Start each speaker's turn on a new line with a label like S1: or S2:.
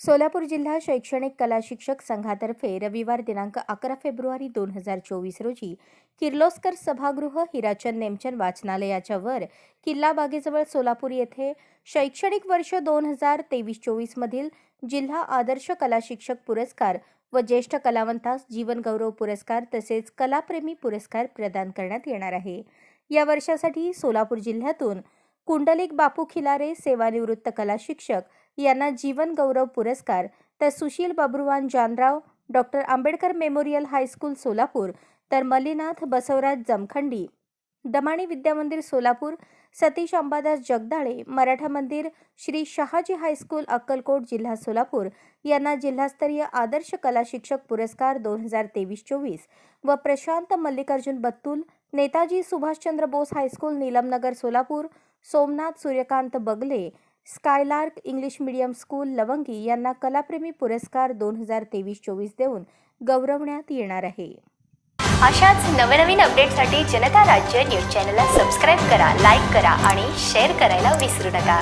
S1: सोलापूर जिल्हा शैक्षणिक कला शिक्षक संघातर्फे रविवार दिनांक अकरा फेब्रुवारी दोन हजार चोवीस रोजी किर्लोस्कर सभागृह हिराचंद नेमचंद वाचनालयाच्या वर किल्ला बागेजवळ सोलापूर येथे शैक्षणिक वर्ष दोन हजार तेवीस चोवीसमधील जिल्हा आदर्श कला शिक्षक पुरस्कार व ज्येष्ठ कलावंतास जीवनगौरव पुरस्कार तसेच कलाप्रेमी पुरस्कार प्रदान करण्यात येणार आहे. या वर्षासाठी सोलापूर जिल्ह्यातून कुंडलिक बापू खिलारे सेवानिवृत्त कला शिक्षक यांना जीवन गौरव पुरस्कार तर Sushil Babruwan Janrao doctor Ambedkar memorial high school Solapur तर मल्लीनाथ बसवराज जमखंडी दमाणी विद्यामंदिर सोलापूर सतीश अंबादास जगदाळे मराठा मंदिर श्री शहाजी हायस्कूल अक्कलकोट जिल्हा सोलापूर यांना जिल्हास्तरीय आदर्श कला शिक्षक पुरस्कार दोन हजार तेवीस चोवीस व Prashant Mallikarjun Battul Netaji Subhashchandra Bose high school Neelamnagar Solapur. Somnath Suryakant Bagle Skylark English medium school Lavangi यांना कलाप्रेमी पुरस्कार दोन हजार तेवीस चोवीस देऊन गौरवण्यात येणार आहे.
S2: अशाच नवनवीन अपडेटसाठी जनता राज्य न्यूज चॅनलला सबस्क्राईब करा लाईक करा आणि शेअर करायला विसरू नका.